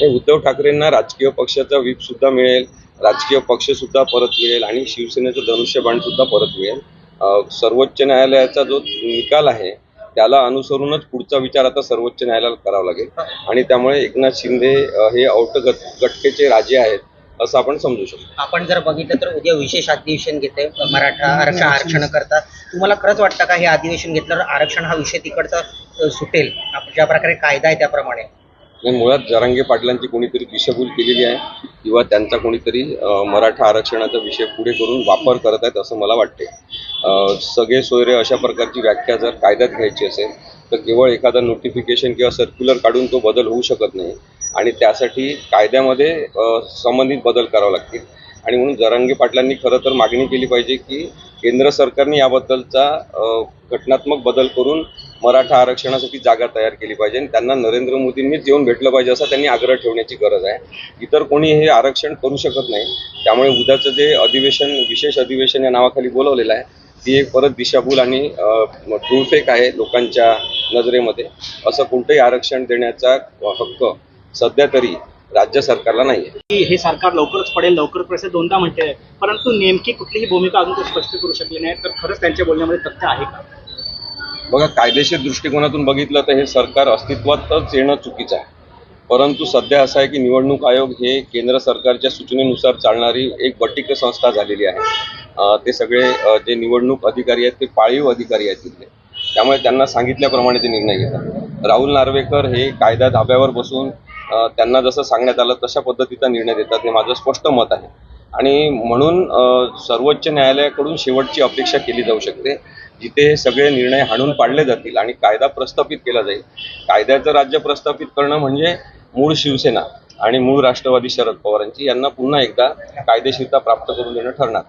हे उद्धव ठाकरेंना राजकीय पक्षाचा व्हीप सुद्धा मिळेल राजकीय पक्ष सुद्धा परत मिळेल आणि शिवसेनेचं धनुष्यबाण सुद्धा परत मिळेल. सर्वोच्च न्यायालयाचा जो निकाल आहे त्याला अनुसरूनच पुढचा विचार आता सर्वोच्च न्यायालयाला करावा लागेल. आणि त्यामुळे एकनाथ शिंदे हे औट गट गटकेचे राजे आहेत असं आपण समजू शकतो. आपण जर बघितलं तर उद्या विशेष अधिवेशन घेते मराठा आरक्षण आरक्षण करता तुम्हाला खरंच वाटतं का हे अधिवेशन घेतल्यावर आरक्षण हा विषय तिकडचा सुटेल? ज्या प्रकारे कायदा आहे त्याप्रमाणे. म्हणजे मुळात जरांगे पाटलांची कोणीतरी दिशाभूल केलेली आहे किंवा त्यांचा कोणीतरी मराठा आरक्षणाचा विषय पुढे करून वापर करत आहेत असं मला वाटते. सगळे सोयरे अशा प्रकारची व्याख्या जर कायद्यात घ्यायची असेल तर केवळ एखादा नोटिफिकेशन किंवा सर्क्युलर काढून तो बदल होऊ शकत नाही. आणि त्यासाठी कायद्यामध्ये संबंधित बदल करावे लागतील. आणि म्हणून जरांगे पाटलांनी खरं तर मागणी केली पाहिजे की केंद्र सरकारने याबद्दलचा घटनात्मक बदल करून मराठा आरक्षणासाठी जागा तयार केली पाहिजे आणि त्यांना नरेंद्र मोदींनीच येऊन भेटलं पाहिजे असा त्यांनी आग्रह ठेवण्याची गरज आहे. इतर कोणी हे आरक्षण करू शकत नाही. त्यामुळे उद्याचं जे अधिवेशन विशेष अधिवेशन या नावाखाली बोलवलेलं आहे ती एक परत दिशाभूल आणि अं, आहे लोकांच्या नजरेमध्ये. असं कोणतंही आरक्षण देण्याचा हक्क सध्या तरी राज्य सरकारला नाही की हे सरकार लवकरच पडेल लवकरच पडेल दोनदा म्हणते. परंतु नेमकी कुठलीही भूमिका अजून ते स्पष्ट करू शकली नाही तर खरंच त्यांच्या बोलण्यामध्ये तथ्य आहे का? बघा कायदेशीर दृष्टिकोनातून बघितलं तर हे सरकार अस्तित्वातच येणं चुकीचं आहे. परंतु सध्या असं आहे की निवडणूक आयोग हे केंद्र सरकारच्या सूचनेनुसार चालणारी एक बटिक संस्था झालेली आहे. ते सगळे जे निवडणूक अधिकारी आहेत ते पाळीव अधिकारी आहेत तिथले. त्यामुळे त्यांना सांगितल्याप्रमाणे ते निर्णय घेतात. राहुल नार्वेकर हे कायदा धाब्यावर बसून त्यांना जसं सांगण्यात आलं तशा पद्धतीचा निर्णय देतात हे माझं स्पष्ट मत आहे. आणि म्हणून सर्वोच्च न्यायालयाकडून शेवटची अपेक्षा केली जाऊ शकते. जिथे सगळे निर्णय हाणून पाडले जातील आणि कायदा प्रस्थापित केला जाईल कायद्याचं राज्य प्रस्थापित करणं म्हणजे मूळ शिवसेना आणि मूळ राष्ट्रवादी शरद पवारांची. यांना पुन्हा एकदा कायदेशीरता प्राप्त करून देणं ठरणार.